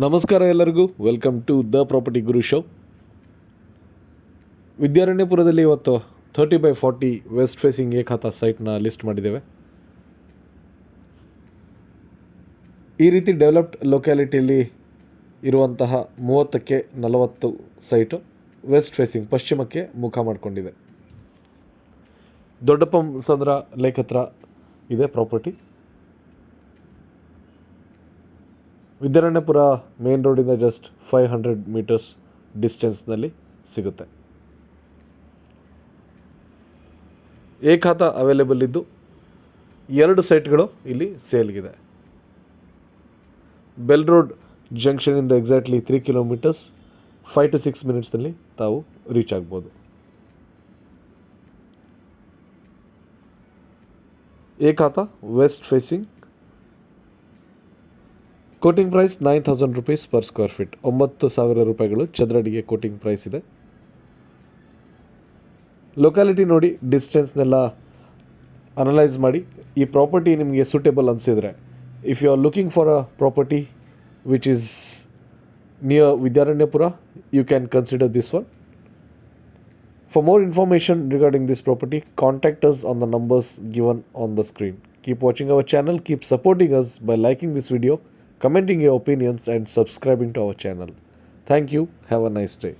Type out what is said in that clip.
ನಮಸ್ಕಾರ ಎಲ್ಲರಿಗೂ. Welcome to the property Guru show ವಿದ್ಯಾರಣ್ಯಪುರದಲ್ಲಿ ಇವತ್ತು thirty by forty west facing ಏಕಾತ ಸೈಟ್ನ ಲಿಸ್ಟ್ ಮಾಡಿದ್ದೇವೆ. ಈ ರೀತಿ ಡೆವಲಪ್ಡ್ ಲೊಕ್ಯಾಲಿಟಿಯಲ್ಲಿ ಇರುವಂತಹ ಮೂವತ್ತಕ್ಕೆ ನಲವತ್ತು ಸೈಟು ವೆಸ್ಟ್ ಫೇಸಿಂಗ್ ಪಶ್ಚಿಮಕ್ಕೆ ಮುಖ ಮಾಡಿಕೊಂಡಿದೆ. ದೊಡ್ಡಪ್ಪ ಸಂದ್ರ ಲೇಖತ್ರ ಇದೆ ಪ್ರಾಪರ್ಟಿ ವಿದ್ಯಾರಣ್ಯಪುರ ಮೇನ್ ರೋಡಿಂದ ಜಸ್ಟ್ ಫೈವ್ ಹಂಡ್ರೆಡ್ ಮೀಟರ್ಸ್ ಡಿಸ್ಟೆನ್ಸ್ನಲ್ಲಿ ಸಿಗುತ್ತೆ. ಏಕಾತ ಅವೈಲೇಬಲ್ ಇದ್ದು ಎರಡು ಸೈಟ್ಗಳು ಇಲ್ಲಿ ಸೇಲ್ಗಿದೆ. BEL road ಜಂಕ್ಷನಿಂದ exactly three kilometres five to six ಮಿನಿಟ್ಸ್ನಲ್ಲಿ ತಾವು ರೀಚ್ ಆಗ್ಬೋದು. ಏಕಾತ west facing quoting price nine thousand rupees per square feet ಒಂಬತ್ತು ಸಾವಿರ ರೂಪಾಯಿಗಳು ಚದರಡಿಗೆ ಕೋಟಿಂಗ್ ಪ್ರೈಸ್ ಇದೆ. ಲೊಕ್ಯಾಲಿಟಿ ನೋಡಿ ಡಿಸ್ಟೆನ್ಸ್ನೆಲ್ಲ ಅನಲೈಸ್ ಮಾಡಿ. ಈ ಪ್ರಾಪರ್ಟಿ ನಿಮಗೆ suitable ಅನಿಸಿದರೆ if you are looking for a property which is near Vidyaranyapura you can consider this one for more information regarding property, contact us on the numbers given on the screen. Keep watching our channel, keep supporting us by liking this video, commenting your opinions, and subscribing to our channel. Thank you. Have a nice day.